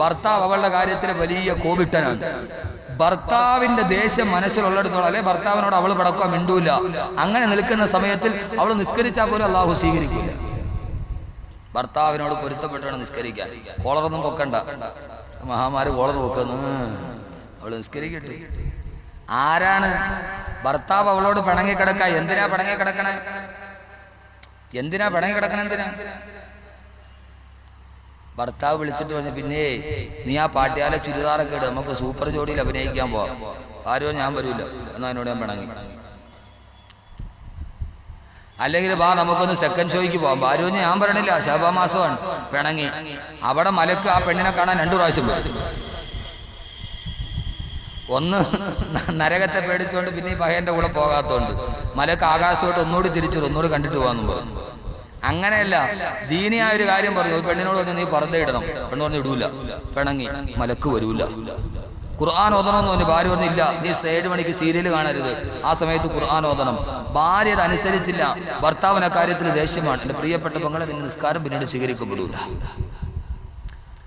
ഭർത്താവ് അവളുടെ കാര്യത്തിൽ വലിയ കോപിട്ടനാണ്. ഭർത്താവിന്റെ ദേഷ്യം മനസ്സിലുള്ളിടത്തോളം അല്ലെ ഭർത്താവിനോട് അവൾ പടക്കുക മിണ്ടൂല. അങ്ങനെ നിൽക്കുന്ന സമയത്തിൽ അവൾ നിസ്കരിച്ചാൽ പോലും അള്ളാഹു സ്വീകരിക്കില്ല ഭർത്താവിനോട് പൊരുത്തപ്പെട്ടാണ് നിസ്കരിക്കാൻ. കോളറൊന്നും പൊക്കണ്ട. മഹാമാര് കോളർ പൊക്കുന്നു. അവൾ നിസ്കരിക്കട്ടെ. ആരാണ്? ഭർത്താവ് അവളോട് പിണങ്ങി കിടക്ക എന്തിനാ പിണങ്ങി കിടക്കണേ എന്തിനാ പിണങ്ങി കിടക്കണേ എന്തിനാ? ഭർത്താവ് വിളിച്ചിട്ട് പറഞ്ഞു പിന്നെ നീ ആ പാട്ടിയാലെ ചുരിദാറൊക്കെ ഇട് നമുക്ക് സൂപ്പർ ജോഡിയിൽ അഭിനയിക്കാൻ പോവാം. ആരോ ഞാൻ വരില്ല എന്നാ എന്നോട് ഞാൻ പിണങ്ങി. അല്ലെങ്കിൽ വാ നമുക്കൊന്ന് സെക്കൻഡ് ഷോയ്ക്ക് പോവാം. ഭാര്യ ഞാൻ പറയണില്ല ശാപമാസമാണ് പിണങ്ങി. അവിടെ മലക്ക് ആ പെണ്ണിനെ കാണാൻ രണ്ടു പ്രാവശ്യം ഒന്ന് നരകത്തെ പേടിച്ചുകൊണ്ട് പിന്നെ ഈ പഹയന്റെ കൂടെ പോകാത്തോണ്ട് മലക്ക് ആകാശത്തോട്ട് ഒന്നുകൂടി തിരിച്ചു ഒന്നുകൂടി കണ്ടിട്ട് പോകാന്നും പറഞ്ഞു. അങ്ങനെയല്ല ദീനിയായ ഒരു കാര്യം പറഞ്ഞു. പെണ്ണിനോട് പറഞ്ഞു നീ പറന്തേ ഇടണം. പെണ്ണ് പറഞ്ഞു ഇടൂല. പിണങ്ങി മലക്ക് വരൂല. ഖുർആൻ ഓതണമെന്ന് പറഞ്ഞു. ഭാര്യ പറഞ്ഞില്ല നീ ഏഴ് മണിക്ക് സീരിയൽ കാണരുത്. ആ സമയത്ത് ഖുർആൻ ഓതണം. ഭാര്യ അനുസരിച്ചില്ല. ഭർത്താവിന് കാര്യത്തിൽ ദേഷ്യമാണ്. എന്റെ പ്രിയപ്പെട്ട പെങ്ങളെ നിന്റെ നിസ്കാരം പിന്നീട് സ്വീകരിക്കപ്പെടൂല.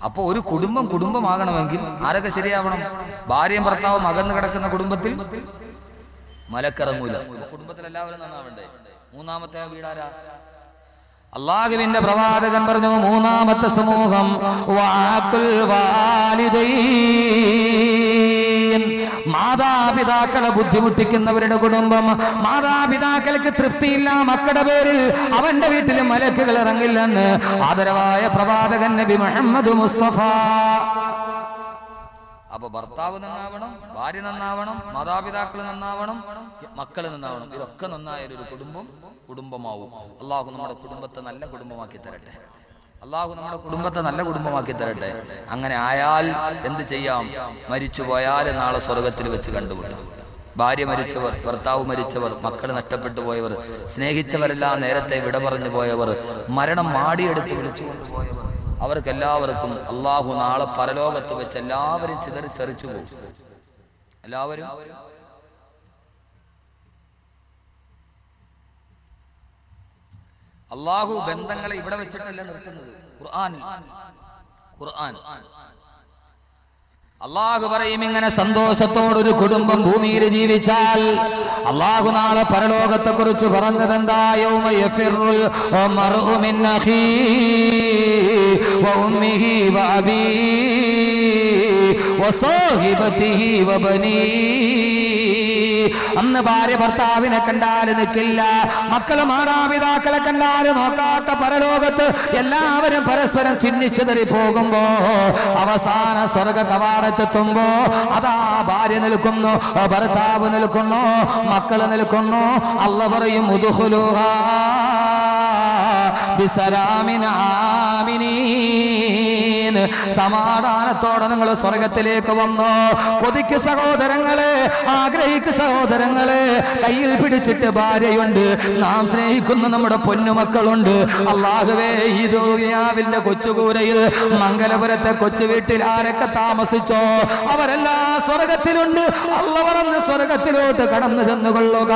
അപ്പോൾ ഒരു കുടുംബം കുടുംബമാകണമെങ്കിൽ ആരൊക്കെ ശരിയാവണം? ഭാര്യയും ഭർത്താവും അകന്നു കിടക്കുന്ന കുടുംബത്തിൽ മലക്കിറങ്ങൂല. കുടുംബത്തിൽ എല്ലാവരും നന്നാവണ്ടേ? മൂന്നാമത്തെ വീടാരാ? അള്ളാഹുവിന്റെ പ്രവാചകൻ പറഞ്ഞു മൂന്നാമത്തെ സമൂഹം വാക്കുൽ. മാതാപിതാക്കളെ ബുദ്ധിമുട്ടിക്കുന്നവരുടെ കുടുംബം മാതാപിതാക്കൾക്ക് തൃപ്തിയില്ല മക്കളുടെ പേരിൽ അവന്റെ വീട്ടിൽ മലക്കുകൾ ഇറങ്ങില്ലെന്ന് ആദരവായ പ്രവാചകൻ നബി മുഹമ്മദ് മുസ്തഫ അപ്പൊ ഭർത്താവ് നന്നാവണം ഭാര്യ നന്നാവണം മാതാപിതാക്കൾ നന്നാവണം മക്കൾ നന്നാവണം. ഇതൊക്കെ നന്നായാലും ഒരു കുടുംബം കുടുംബമാവും. അള്ളാഹു നമ്മുടെ കുടുംബത്തെ നല്ല കുടുംബമാക്കി തരട്ടെ. അള്ളാഹു നമ്മുടെ കുടുംബത്തെ നല്ല കുടുംബമാക്കി തരട്ടെ. അങ്ങനെ ആയാൽ എന്ത് ചെയ്യാം? മരിച്ചു പോയാൽ നാളെ സ്വർഗത്തിൽ വെച്ച് കണ്ടുമുട്ടാം. ഭാര്യ മരിച്ചവർ ഭർത്താവ് മരിച്ചവർ മക്കൾ നഷ്ടപ്പെട്ടു പോയവർ സ്നേഹിച്ചവരെല്ലാം നേരത്തെ വിട പറഞ്ഞു പോയവർ മരണം മാടിയെടുത്ത് വിളിച്ചുകൊണ്ട് പോയവർ അവർക്കെല്ലാവർക്കും അള്ളാഹു നാളെ പരലോകത്ത് വെച്ച് എല്ലാവരും ചിതറി തെറിച്ചു പോകും. എല്ലാവരും? അള്ളാഹു ബന്ധങ്ങളെ ഇവിടെ വെച്ചിട്ടല്ല നിർത്തുന്നത്. ഖുർആൻ ഖുർആൻ. അള്ളാഹു പറയും ഇങ്ങനെ സന്തോഷത്തോടൊരു കുടുംബം ഭൂമിയിൽ ജീവിച്ചാൽ അള്ളാഹു നാളെ പരലോകത്തെ കുറിച്ച് പറഞ്ഞത് എന്താ യൗമ യഫിറുൽ മർഉ മിൻ അഖീ وأمه وأبيه وصاحبته وبنيه അന്ന് ഭാര്യ ഭർത്താവിനെ കണ്ടാൽ നിൽക്കില്ല മക്കൾ മാതാപിതാക്കളെ കണ്ടാൽ നോക്കാത്ത പരലോകത്ത് എല്ലാവരും പരസ്പരം ചിഹ്നിച്ചതറി പോകുമ്പോ അവസാന സ്വർഗ കവാടത്തെത്തുമ്പോ അതാ ഭാര്യ നിൽക്കുന്നു ഭർത്താവ് നിൽക്കുന്നു മക്കൾ നിൽക്കുന്നു അല്ല പറയും ഉദുഹുലുഹാ ബിസലാമിൻ ആമിനീൻ. സമാധാനത്തോടെ നിങ്ങൾ സ്വർഗത്തിലേക്ക് വന്നു. കൊതിക്ക് സഹോദരങ്ങളെ ആഗ്രഹിക്ക് സഹോദരങ്ങളെ കയ്യിൽ പിടിച്ചിട്ട് ഭാര്യയുണ്ട്. നാം സ്നേഹിക്കുന്ന നമ്മുടെ പൊന്നുമക്കളുണ്ട്. അള്ളാഹുവേ ഈ ദുനിയാവിന്റെ കൊച്ചുകൂരയിൽ മംഗലപുരത്തെ കൊച്ചു വീട്ടിൽ ആരൊക്കെ താമസിച്ചോ? അവരെല്ലാം സ്വർഗത്തിലുണ്ട്. പറഞ്ഞ് സ്വർഗത്തിലോട്ട് കടന്നു ചെന്നുകൊള്ളുക.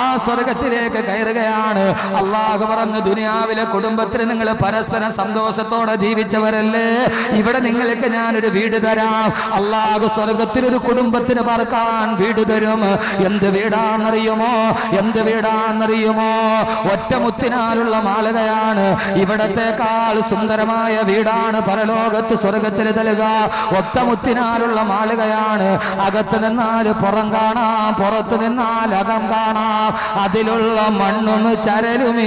ആ സ്വർഗത്തിലേക്ക് കയറുകയാണ്. അള്ളാഹു പറഞ്ഞ് ദുനിയാവിലെ കുടുംബത്തിന് നിങ്ങൾ പരസ്പരം സന്തോഷത്തോടെ ജീവിച്ചവരല്ലേ? ഇവിടെ നിങ്ങൾക്ക് ഞാനൊരു വീട് തരാം. അള്ളാഹു സ്വർഗത്തിൽ ഒരു കുടുംബത്തിന് പറക്കാൻ വീട് തരും. എന്ത് വീടാണെന്നറിയുമോ? എന്ത് വീടാണെന്നറിയുമോ? ഒറ്റമുത്തിനാലുള്ള മാലകയാണ് ഇവിടത്തെക്കാൾ സുന്ദരമായ വീടാണ് പരലോകത്ത് സ്വർഗത്തിൽ തലുക ഒറ്റമുത്തിനാലുള്ള മാലകയാണ് അകത്ത് നിന്നാൽ പുറം കാണാം പുറത്ത് നിന്നാൽ അകം കാണാം. അതിലുള്ള മണ്ണും ചരലും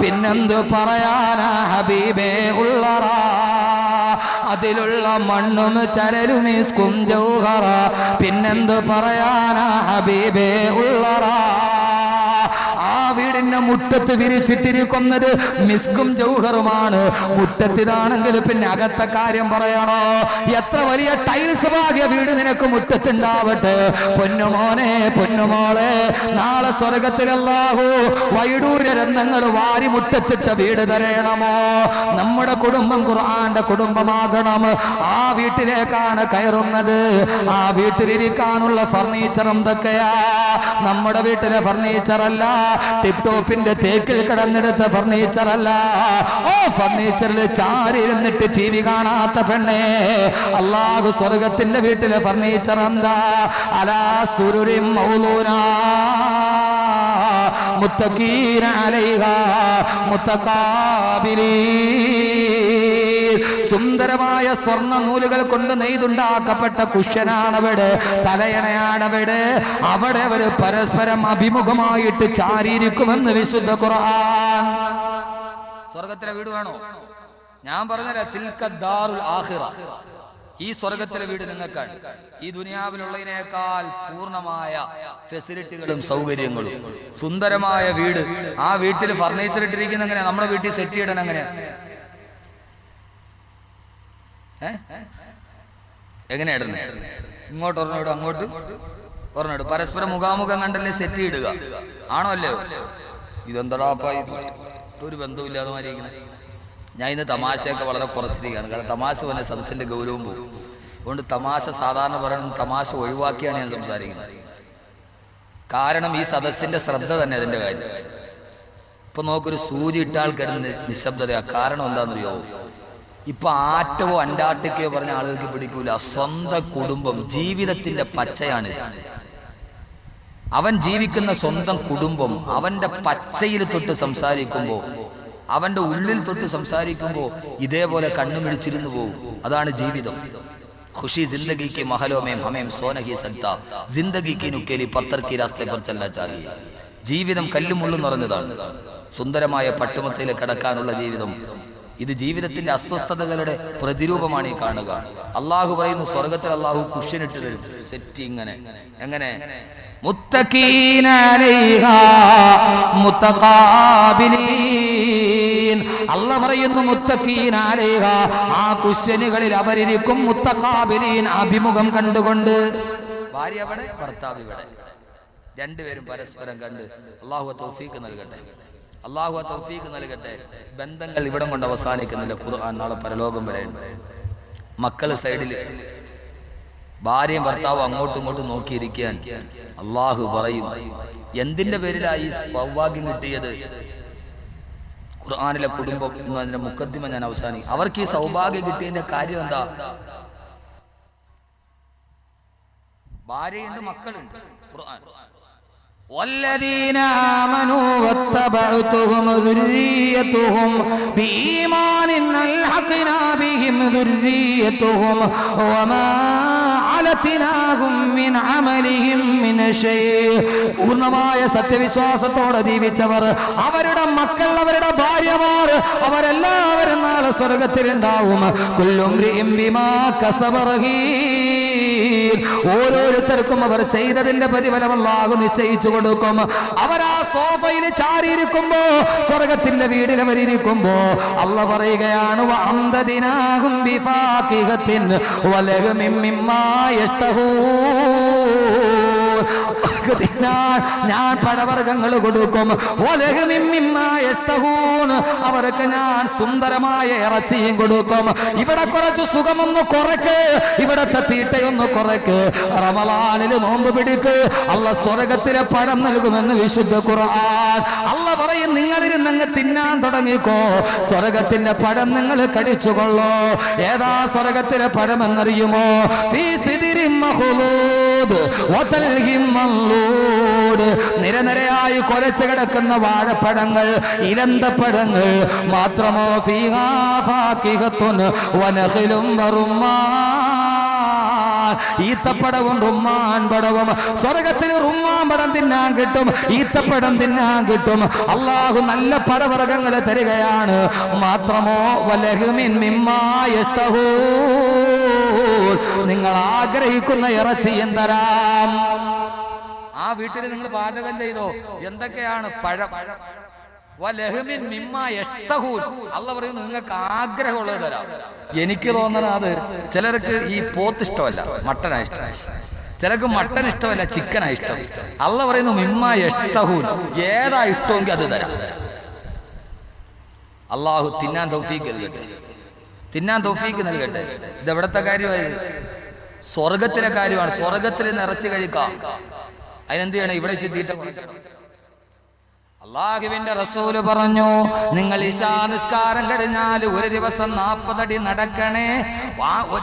പിന്നെന്ത് പറയാനാ ഹബീബേ ഉള്ളറ? അതിലുള്ള മണ്ണും ചരലും ഇസ്കും ജൗഹറ. പിന്നെന്ത് പറയാനാ ഹബീബേ ഉള്ളറ? ആ വീടിന്റെ മുറ്റത്ത് വിരിച്ചിട്ടിരിക്കുന്നത് മിസ്കും ജൗഹറുമാണ്. മുറ്റത്തിതാണെങ്കിൽ പിന്നെ അകത്തെ കാര്യം പറയണോ? എത്ര വലിയ ടൈൽസ് ഭാഗ്യ വീട് നിനക്ക് മുറ്റത്തുണ്ടാവട്ടെ? പൊന്നുമോനെ പൊന്നുമോളെ നാളെ സ്വർഗത്തിലല്ലാഹു വൈഡൂര്യ രത്നങ്ങൾ വാരി മുറ്റത്തിട്ട വീട് തരയണമോ? നമ്മുടെ കുടുംബം ഖുർആന്റെ കുടുംബമാകണം. ആ വീട്ടിലേക്കാണ് കയറുന്നത്. ആ വീട്ടിലിരിക്കാനുള്ള ഫർണിച്ചർ എന്തൊക്കെയാ? നമ്മുടെ വീട്ടിലെ ഫർണിച്ചർ അല്ല ടിപ്ടോപ്പിന്റെ തേക്കിൽ കിടന്നെടുത്ത ഫർണിച്ചർ അല്ല. ഓ ഫർണിച്ചറിൽ ചാരിരുന്നിട്ട് ടി വി കാണാത്ത പെണ്ണേ അള്ളാഹു സ്വർഗത്തിന്റെ വീട്ടിലെ ഫർണിച്ചർ എന്താ? അലാ സുരുരി മൗലൂനാ സുന്ദരമായ സ്വർണ നൂലുകൾ കൊണ്ട് നെയ്തുണ്ടാക്കപ്പെട്ട കുഷ്യനാണവിടെ തലയണയാണവിടെ അവിടെ അവർ പരസ്പരം അഭിമുഖമായിട്ട് ചാരിയിരിക്കുമെന്ന് വിശുദ്ധ ഖുർആൻ. സ്വർഗത്തിലെ വീട് വേണോ? ഞാൻ പറഞ്ഞുതരാം ആഹിറ ഈ സ്വർഗത്തിലെ വീട് നിങ്ങൾക്കാണ്. ഈ ദുനിയാവിലുള്ളതിനേക്കാൾ പൂർണമായ ഫെസിലിറ്റികളും സൗകര്യങ്ങളും സുന്ദരമായ വീട്. ആ വീട്ടിൽ ഫർണിച്ചർ ഇട്ടിരിക്കുന്ന എങ്ങനെയാ? നമ്മുടെ വീട്ടിൽ സെറ്റ് ചെയ്യണം എങ്ങനെയാ? ഇടുന്നത്? ഇങ്ങോട്ട് ഒരെണ്ണം അങ്ങോട്ട് ഒരെണ്ണം പരസ്പരം മുഖാമുഖം കണ്ടല്ലേ സെറ്റ് ഇടുക ആണോ അല്ലേ ഇതെന്താടാ ഇത്? ഒരു ബന്ധവുമില്ലാതെ മാറിയിരിക്കുന്നത് ഞാൻ ഇന്ന് തമാശയൊക്കെ വളരെ കുറച്ചിരിക്കുകയാണ് കാരണം തമാശ പോലെ സദസ്സിന്റെ ഗൗരവം പോകും അതുകൊണ്ട് തമാശ സാധാരണ പറയുന്നത് തമാശ ഒഴിവാക്കിയാണ് ഞാൻ സംസാരിക്കുന്നത്. കാരണം ഈ സദസ്സിന്റെ ശ്രദ്ധ തന്നെ അതിന്റെ കാര്യം. ഇപ്പൊ നോക്കൊരു സൂചി ഇട്ടാൽ കിടന്ന് നിശബ്ദതയാ. കാരണം എന്താണെന്നറിയോ? ഇപ്പൊ ആറ്റവോ അന്റാർട്ടിക്കയോ പറഞ്ഞ ആളുകൾക്ക് പിടിക്കൂല. സ്വന്തം കുടുംബം ജീവിതത്തിന്റെ പച്ചയാണ് അവൻ ജീവിക്കുന്ന സ്വന്തം കുടുംബം അവന്റെ പച്ചയിൽ തൊട്ട് സംസാരിക്കുമ്പോ അവന്റെ ഉള്ളിൽ തൊട്ട് സംസാരിക്കുമ്പോ ഇതേപോലെ കണ്ണു മിടിച്ചിരുന്നു പോകും അതാണ് ജീവിതം. ഖുഷി ജിന്ദഗിക്ക് മഹലോമേം ഹമേം സോനഹി സക്ത ജിന്ദഗി കി നുക്കേലി പത്തർ കി രാസ്തെ പർ ചലനാ ചാഹിയെ ജീവിതം കല്ലും മുള്ളും നിറഞ്ഞതാണ്. സുന്ദരമായ പട്ടുമത്തയിൽ കിടക്കാനുള്ള ജീവിതം. ഇത് ജീവിതത്തിന്റെ അസ്വസ്ഥതകളുടെ പ്രതിരൂപമാണ് ഈ കാണുക. അള്ളാഹു പറയുന്നു സ്വർഗത്തിൽ അള്ളാഹു കുഷ്യനിട്ട് തരും. സെറ്റ് ഇങ്ങനെ. എങ്ങനെ? മുത്തഖീന അലൈഹാ മുത്തഖാബിലീൻ. അല്ല പറയുന്നു മുത്തഖീന അലൈഹാ. ആ കുശ്യനുകളിൽ അവരിരിക്കും മുത്തഖാബിലീൻ അഭിമുഖം കണ്ടുകൊണ്ട്. ഭാര്യ അവിടെ ഭർത്താവ് ഇവിടെ. രണ്ടുപേരും പരസ്പരം കണ്ട്. അള്ളാഹു തൗഫീക്ക് നൽകട്ടെ. അള്ളാഹു തൗഫീക്ക് നൽകട്ടെ. ബന്ധങ്ങൾ ഇവിടം കൊണ്ട് അവസാനിക്കുന്നില്ല ഖുർആൻ നാളെ പരലോകം വരെ. മക്കൾ സൈഡിൽ ഭാര്യയും ഭർത്താവും അങ്ങോട്ടും ഇങ്ങോട്ടും നോക്കിയിരിക്കാൻ അള്ളാഹു പറയും എന്തിന്റെ പേരിലായി സൗഭാഗ്യം കിട്ടിയത്? ഖുർആാനിലെ കുടുംബം എന്നതിന്റെ മുക്കദ്ദിമ ഞാൻ അവസാനിക്കും അവർക്ക് ഈ സൗഭാഗ്യം കിട്ടിയതിന്റെ കാര്യം എന്താ ഭാര്യയുണ്ട് മക്കളുണ്ട് ഖുർആൻ والذين آمنوا واتبعتهم ذريتهم بإيمان ألحقنا بهم ذريتهم وما പൂർണമായ സത്യവിശ്വാസത്തോടെ ജീവിച്ചവർ അവരുടെ മക്കൾ അവരുടെ ഭാര്യമാർ അവരെല്ലാവരും നാളെ സ്വർഗത്തിലുണ്ടാവും. കൊല്ലും ഓരോരുത്തർക്കും അവർ ചെയ്തതിന്റെ പ്രതിഫലം അള്ളാഹു നിശ്ചയിച്ചു കൊടുക്കും. അവർ ആ സോഫയിൽ ചാരിയിരിക്കുമ്പോ സ്വർഗത്തിന്റെ വീടിൽ അവരിയ്ക്കുമ്പോ അള്ള പറയുകയാണ് മിമ്മാ യസ്തഹൂൻ അവർക്ക് തിന്നാൻ ഞാൻ പഴവർഗങ്ങൾ കൊടുക്കും. അവർക്ക് ഞാൻ സുന്ദരമായ ഇറച്ചിയും കൊടുക്കും. ഇവിടെ കുറച്ച് സുഖമൊന്ന് കുറക്ക്. ഇവിടത്തെ തീട്ടയൊന്ന് കുറക്ക്. റമലാനിൽ നോമ്പ് പിടിക്ക്. അല്ല സ്വർഗത്തിലെ പഴം നൽകുമെന്ന് വിശുദ്ധ ഖുർആൻ. അല്ല പറയും നിങ്ങളിരുന്നങ്ങ് തിന്നാൻ തുടങ്ങിക്കോ. സ്വർഗത്തിന്റെ പഴം നിങ്ങൾ കടിച്ചുകൊള്ളോ. ഏതാ സ്വർഗത്തിലെ പഴമെന്നറിയുമോ? എന്നറിയുമോ ഫീ നിരനിരയായി കൊലച്ചു കിടക്കുന്ന വാഴപ്പഴങ്ങൾ ഇലന്തപ്പഴങ്ങൾ മാത്രമോ ഫീഹാ ഫാക്കിഹത്തുൻ വനഖിലും വറുമ്മാൻ. ഈത്തപ്പടവും റുമ്മാൻ പടവും. സ്വർഗത്തിൽ റുമ്മാൻ പടം തിന്നാൻ കിട്ടും ഈത്തപ്പടം തിന്നാൻ കിട്ടും. അള്ളാഹു നല്ല പടവർഗങ്ങൾ തരികയാണ്. മാത്രമോ വലഹുമിൻ മിമ്മായസ്തഹൂ നിങ്ങൾ ആഗ്രഹിക്കുന്ന ഇറച്ചിയും തരാം. ആ വീട്ടിൽ നിങ്ങൾ പാചകം ചെയ്തോ? എന്തൊക്കെയാണ് പഴം. അള്ള പറയുന്നു നിങ്ങൾക്ക് ആഗ്രഹമുള്ളത് തരാം. എനിക്ക് തോന്നണ അത് ചിലർക്ക് ഈ പോത്ത് ഇഷ്ടമല്ല മട്ടനാ ഇഷ്ടം. ചിലർക്ക് മട്ടൻ ഇഷ്ടമല്ല ചിക്കനാ ഇഷ്ടം. അള്ള പറയുന്നു മിമ്മ യസ്തഹൂൻ ഏതാ ഇഷ്ടമെങ്കിൽ അത് തരാം. അള്ളാഹു തിന്നാൻ തൗഫീക്ക് നൽകട്ടെ. തിന്നാൻ തൗഫീക്ക് നൽകട്ടെ. ഇത് എവിടത്തെ കാര്യമായി സ്വർഗത്തിലെ കാര്യമാണ്. സ്വർഗത്തിൽ നിറച്ചു കഴിക്കാം. അതിനെന്ത് ചെയ്യണം? ഇവിടെ ഇച്ചിരി തീറ്റ കുറയ്ക്കണം. അള്ളാഹുവിന്റെ റസൂൽ പറഞ്ഞു നിങ്ങൾ ഇശാ നിസ്കാരം കഴിഞ്ഞാൽ ഒരു ദിവസം നാൽപ്പതടി നടക്കണേ.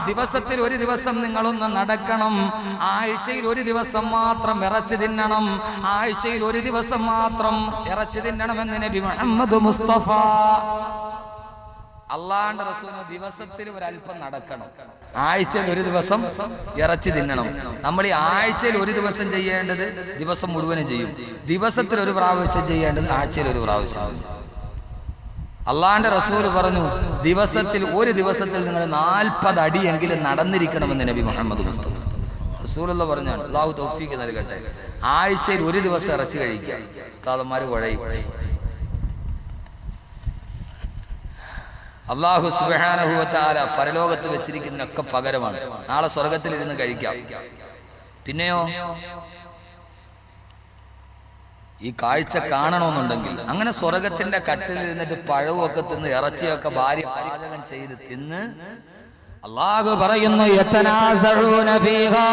ദിവസത്തിൽ ഒരു ദിവസം നിങ്ങളൊന്ന് നടക്കണം. ആഴ്ചയിൽ ഒരു ദിവസം മാത്രം ഇറച്ചി തിന്നണം. ആഴ്ചയിൽ ഒരു ദിവസം മാത്രം ഇറച്ചി തിന്നണമെന്ന് നബി മുഹമ്മദ് മുസ്തഫ അള്ളാന്റെ റസൂന് ദിവസത്തിൽ ഒരല്പം നടക്കണം. ആഴ്ചയിൽ ഒരു ദിവസം ഇറച്ചി തിന്നണം. നമ്മൾ ഈ ആഴ്ചയിൽ ഒരു ദിവസം ചെയ്യേണ്ടത് ദിവസം മുഴുവനും ചെയ്യും. ദിവസത്തിൽ ഒരു പ്രാവശ്യം ചെയ്യേണ്ടത് ആഴ്ചയിൽ ഒരു പ്രാവശ്യം അള്ളാന്റെ റസൂൽ പറഞ്ഞു ദിവസത്തിൽ ഒരു ദിവസത്തിൽ നിങ്ങൾ നാൽപ്പത് അടിയെങ്കിലും നടന്നിരിക്കണമെന്ന് നബി മുഹമ്മദ് മുസ്തഫ. റസൂലുള്ള അള്ളാഹു തോഫിക്ക് നൽകട്ടെ. ആഴ്ചയിൽ ഒരു ദിവസം ഇറച്ചി കഴിക്കുക. കാതന്മാർ കുഴയും അള്ളാഹു സുബാനഹുവത്താര പരലോകത്ത് വെച്ചിരിക്കുന്നതിനൊക്കെ പകരമാണ്. നാളെ സ്വർഗത്തിലിരുന്ന് കഴിക്കാം. പിന്നെയോ? ഈ കാഴ്ച കാണണമെന്നുണ്ടെങ്കിൽ അങ്ങനെ സ്വർഗത്തിന്റെ കട്ടിൽ ഇരുന്നിട്ട് പഴവുമൊക്കെ തിന്ന് ഇറച്ചിയൊക്കെ ഭാര്യ പാചകം ചെയ്ത് തിന്ന് അള്ളാഹു പറയുന്നു ഫീഹാ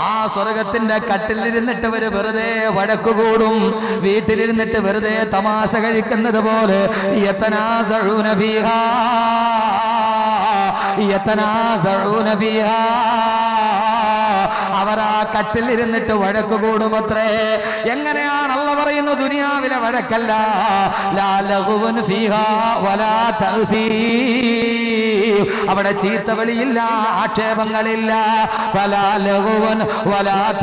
ആ സ്വർഗത്തിന്റെ കട്ടിലിരുന്നിട്ട് അവർ വെറുതെ വഴക്കുകൂടും വീട്ടിലിരുന്നിട്ട് വെറുതെ തമാശ കഴിക്കുന്നത് പോലെ ഫീഹാ. അവർ ആ കട്ടിലിരുന്നിട്ട് വഴക്ക് കൂടുമത്രേ എങ്ങനെയാണ് അള്ള പറയുന്നു ദുനിയാവിലെ വഴക്കല്ല. ലാ ലഘുവുൻ ഫീഹാ വലാ തഅ്തീം. അവിടെ ചീത്തവിളിയില്ല ആക്ഷേപങ്ങളില്ല. ഫലാ ലഹുവൻ വലാ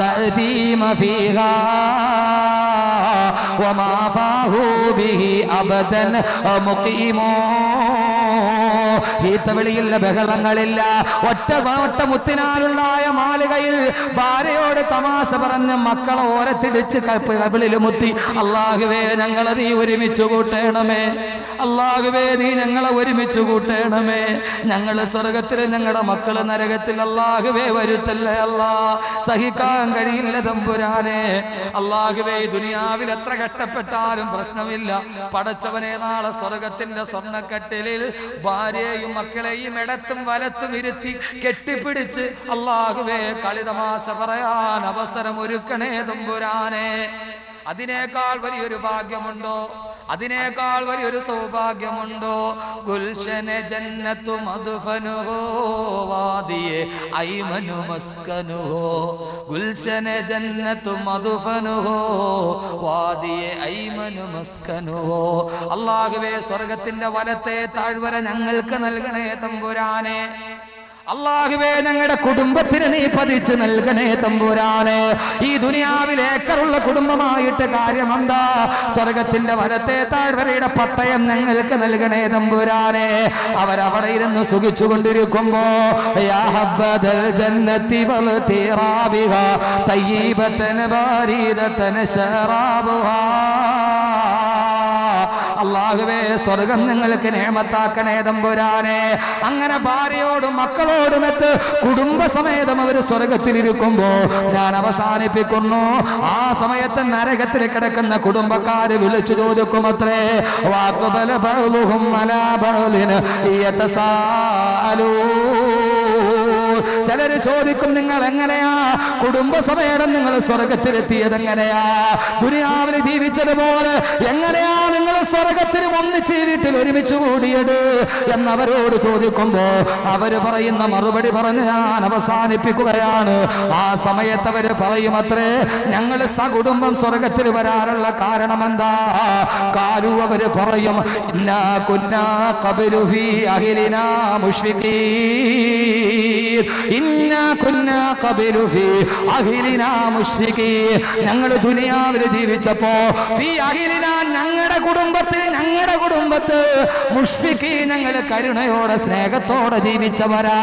ഈത്തവിളിയില്ല ബഹളങ്ങളില്ല. ഒറ്റ വാട്ട മുത്തിനാലുള്ളായ മാളികയിൽ ഭാര്യയോട് തമാശ പറഞ്ഞ് മക്കളെ ഓരത്തിടിച്ച് കപ്പിളിൽ മുത്തി അള്ളാഹുവേ ഞങ്ങളെ നീ ഒരുമിച്ച് കൂട്ടേണമേ. അള്ളാഹുവേ നീ ഞങ്ങളെ ഒരുമിച്ച് കൂട്ടേണമേ. ഞങ്ങൾ സ്വർഗത്തിൽ ഞങ്ങളുടെ മക്കൾ നരകത്തിൽ അള്ളാഹുവേ വരുത്തല്ലേ അല്ലാ. സഹിക്കാൻ കഴിയില്ല തമ്പുരാനെ. അള്ളാഹുവേ ദുനിയാവിൽ എത്ര കഷ്ടപ്പെട്ടാലും പ്രശ്നമില്ല. പടച്ചവനെ നാളെ സ്വർഗത്തിന്റെ സ്വർണക്കട്ടിലിൽ ഭാര്യയും മക്കളെയും ഇടത്തും വലത്തും ഇരുത്തി കെട്ടിപ്പിടിച്ച് അള്ളാഹുവേ കളിതമാശ പറയാൻ അവസരം ഒരുക്കണേ തമ്പുരാനെ. അതിനേക്കാൾ വലിയൊരു ഭാഗ്യമുണ്ടോ? അതിനേക്കാൾ വലിയൊരു സൗഭാഗ്യമുണ്ടോ? ഗുൽഷനെ ജന്നത്തു മധുഫനുഹോ വാദിയെ ഐമനു മസ്കനുഹോ? ഗുൽഷനെ ജന്നത്തു മധുഫനുഹോ വാദിയെ ഐമനു മസ്കനുഹോ? അള്ളാഹുവേ സ്വർഗത്തിന്റെ വലത്തെ താഴ്വര ഞങ്ങൾക്ക് നൽകണേ തമ്പുരാനെ. അള്ളാഹുവേ ഞങ്ങളുടെ കുടുംബത്തിന് നീ പതിച്ച് നൽകണേ തമ്പുരാന്. ഈ ദുനിയാവിൽ ഏക്കറുള്ള കുടുംബമായിട്ട് കാര്യമെന്താ? സ്വർഗത്തിന്റെ വലത്തെ താഴ്വരയുടെ പട്ടയം ഞങ്ങൾക്ക് നൽകണേ തമ്പുരാനെ. അവരവിടെ ഇരുന്ന് സുഖിച്ചു കൊണ്ടിരിക്കുമ്പോ തയ്യിബത്തൻ ബാരിദത്തൻ ശറാബുഹാ. അള്ളാഹുവേ സ്വർഗം നിങ്ങൾക്ക് നേമത്താക്കണേ തമ്പുരാനെ. അങ്ങനെ ഭാര്യയോടും മക്കളോടും എത്ത് കുടുംബസമേതം അവർ സ്വർഗത്തിലിരിക്കുമ്പോ ഞാൻ അവസാനിപ്പിക്കുന്നു. ആ സമയത്ത് നരകത്തിൽ കിടക്കുന്ന കുടുംബക്കാര് വിളിച്ചു ചോദിക്കുമത്രേ വാക്കുബല ബഅ്ളുഹും അലാ ബഅ്ലിൻ യതസാഅലൂ ചിലര് ചോദിക്കും നിങ്ങൾ എങ്ങനെയാ? കുടുംബസമേതം നിങ്ങൾ സ്വർഗത്തിലെത്തിയത് എങ്ങനെയാ ദുനിയാവിൽ ജീവിച്ചതുപോലെ എങ്ങനെയാ നിങ്ങൾ സ്വർഗത്തിന് ഒന്നിച്ച് വീട്ടിൽ ഒരുമിച്ച് കൂടിയത്? എന്നവരോട് ചോദിക്കുമ്പോ അവർ പറയുന്ന മറുപടി പറഞ്ഞ് ഞാൻ അവസാനിപ്പിക്കുകയാണ്. ആ സമയത്ത് അവർ പറയും അത്രേ ഞങ്ങൾ സകുടുംബം സ്വർഗത്തിൽ വരാനുള്ള കാരണം എന്താ കാലു അവർ പറയും ഇന്നാ കുന്നാ കബലു ഫീ അഹിലിനാ ഞങ്ങൾ ദുനിയാവിൽ ജീവിച്ചപ്പോ ഈ ഞങ്ങളുടെ കുടുംബത്തിൽ ഞങ്ങളുടെ കുടുംബത്ത് മുഷ്ഫിക്ക് ഞങ്ങൾ കരുണയോടെ സ്നേഹത്തോടെ ജീവിച്ചവരാ.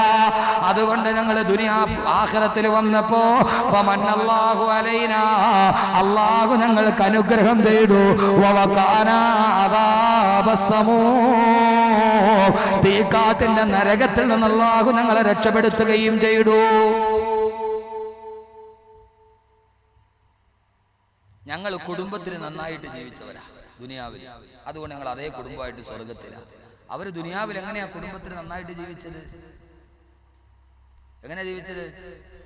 അതുകൊണ്ട് ഞങ്ങൾ ദുനിയാ ആഖിറത്തിൽ വന്നപ്പോ അല്ലാഹു അലൈന അല്ലാഹു ഞങ്ങൾക്ക് അനുഗ്രഹം തേടൂ. തീക്കാത്തിന്റെ നരകത്തിൽ നിന്ന് അല്ലാഹു ഞങ്ങളെ നടത്തുകയും ചെയ്തു. ഞങ്ങൾ കുടുംബത്തിന് നന്നായിട്ട് ജീവിച്ചവരാ ദുനിയാവിൽ. അതുകൊണ്ട് ഞങ്ങൾ അതേ കുടുംബമായിട്ട് സ്വർഗത്തില. അവർ ദുനിയാവിൽ എങ്ങനെയാ കുടുംബത്തിന് നന്നായിട്ട് ജീവിച്ചത്? എങ്ങനെ ജീവിച്ചത്?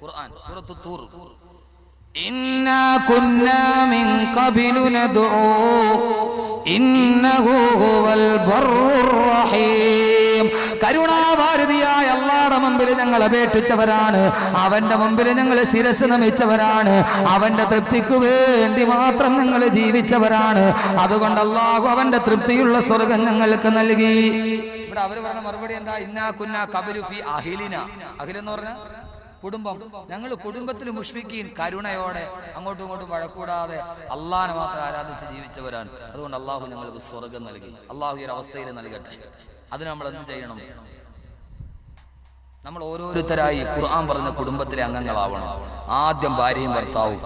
ഖുർആൻ സൂറത്ത് തൂർ. കരുണാഭാരതിയായ മുമ്പിൽ ഞങ്ങൾ അപേക്ഷിച്ചവരാണ്. അവന്റെ മുമ്പിൽ ഞങ്ങൾ ശിരസ് നമിച്ചവരാണ്. അവന്റെ തൃപ്തിക്ക് വേണ്ടി മാത്രം ഞങ്ങൾ ജീവിച്ചവരാണ്. അതുകൊണ്ട് അള്ളാഹു അവന്റെ തൃപ്തിയുള്ള സ്വർഗം ഞങ്ങൾക്ക് നൽകി. ഇവിടെ അവർ പറഞ്ഞ മറുപടി എന്താ? ഇന്നാ കുന്ന കബലു ഫി അഹിലിന. എന്ന് പറഞ്ഞ കുടുംബം. ഞങ്ങൾ കുടുംബത്തിൽ മുഷ്ഫിക്കീൻ കരുണയോടെ അങ്ങോട്ടും ഇങ്ങോട്ടും വഴക്കൂടാതെ അള്ളാഹിനെ മാത്രം ആരാധിച്ച് ജീവിച്ചവരാണ്. അതുകൊണ്ട് അള്ളാഹു ഞങ്ങൾക്ക് സ്വർഗം നൽകി. അള്ളാഹു ഈ ഒരു അവസ്ഥയിൽ നൽകട്ടെ. അതിന് നമ്മൾ എന്ത് ചെയ്യണം? നമ്മൾ ഓരോരുത്തരായി ഖുർആൻ പറഞ്ഞ കുടുംബത്തിലെ അംഗങ്ങളാവണം. ആദ്യം ഭാര്യയും ഭർത്താവും.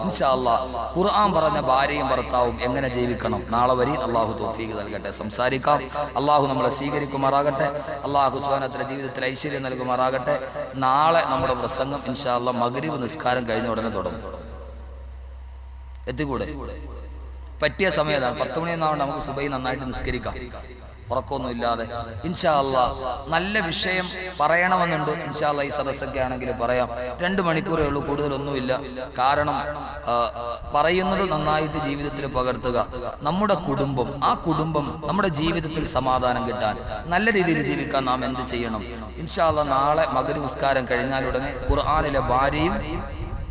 ഖുർആൻ പറഞ്ഞ ഭാര്യയും ഭർത്താവും എങ്ങനെ ജീവിക്കണം? നാളെ വരെ അള്ളാഹു തോഫീക്ക് നൽകട്ടെ. സംസാരിക്കാം. അള്ളാഹു നമ്മളെ സ്വീകരിക്കുമാറാകട്ടെ. അള്ളാഹു സുബാനത്തിന്റെ ജീവിതത്തിൽ ഐശ്വര്യം നൽകുമാറാകട്ടെ. നാളെ നമ്മുടെ പ്രസംഗം ഇൻഷാല്ല മകരീവ് നിസ്കാരം കഴിഞ്ഞ ഉടനെ തുടങ്ങും. എത്തിക്കൂടെ? പറ്റിയ സമയത്താണ് പത്ത് മണിയൊന്നാവണ്ട നമുക്ക് സുബൈ നന്നായിട്ട് നിസ്കരിക്കാം. ഉറക്കമൊന്നും ഇൻഷാല്ല നല്ല വിഷയം പറയണമെന്നുണ്ട്. ഇൻഷാല്ല ഈ സദസ്സൊക്കെ ആണെങ്കിൽ പറയാം. രണ്ട് മണിക്കൂറേ ഉള്ളൂ കൂടുതലൊന്നുമില്ല. കാരണം പറയുന്നത് നന്നായിട്ട് ജീവിതത്തിൽ പകർത്തുക. നമ്മുടെ കുടുംബം ആ കുടുംബം നമ്മുടെ ജീവിതത്തിൽ സമാധാനം കിട്ടാൻ നല്ല രീതിയിൽ ജീവിക്കാൻ നാം എന്ത് ചെയ്യണം? ഇൻഷാല്ല നാളെ മകര നിസ്കാരം കഴിഞ്ഞാലുടനെ ഖുർആാനിലെ ഭാര്യയും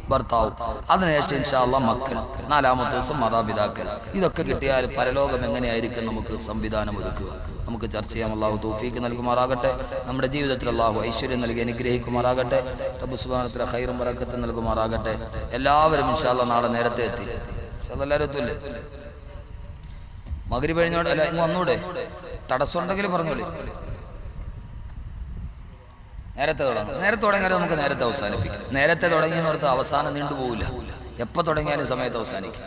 ഭർത്താവ്. അതിനുശേഷം ഇൻഷാല്ല മക്കൾ നാലാമത്തെ ദിവസം മാതാപിതാക്കൾ. ഇതൊക്കെ കിട്ടിയാൽ പരലോകം എങ്ങനെയായിരിക്കും നമുക്ക് സംവിധാനം ഒരുക്കുക? നമുക്ക് ചർച്ച ചെയ്യാം അള്ളാഹു തോഫീക്ക് നൽകുമാറാകട്ടെ. നമ്മുടെ ജീവിതത്തിൽ അള്ളാഹു ഐശ്വര്യം നൽകി അനുഗ്രഹിക്കുമാറാകട്ടെ. റബ്ബ് സുബ്ഹാനഹു ഹൈറും വറക്കത്തും നൽകുമാറാകട്ടെ. എല്ലാവരും ഇൻഷാല്ല നാളെ നേരത്തെ എത്തി. എല്ലാവരും മകരി കഴിഞ്ഞോടെ അല്ല വന്നൂടെ? തടസ്സം ഉണ്ടെങ്കിൽ പറഞ്ഞോളി. നേരത്തെ തുടങ്ങും. നേരത്തെ തുടങ്ങിയാൽ നമുക്ക് നേരത്തെ അവസാനിപ്പിക്കാം. നേരത്തെ തുടങ്ങിയെന്ന് ഓർത്ത് അവസാനം നീണ്ടുപോകില്ല എപ്പോൾ തുടങ്ങിയാലും സമയത്ത് അവസാനിക്കും.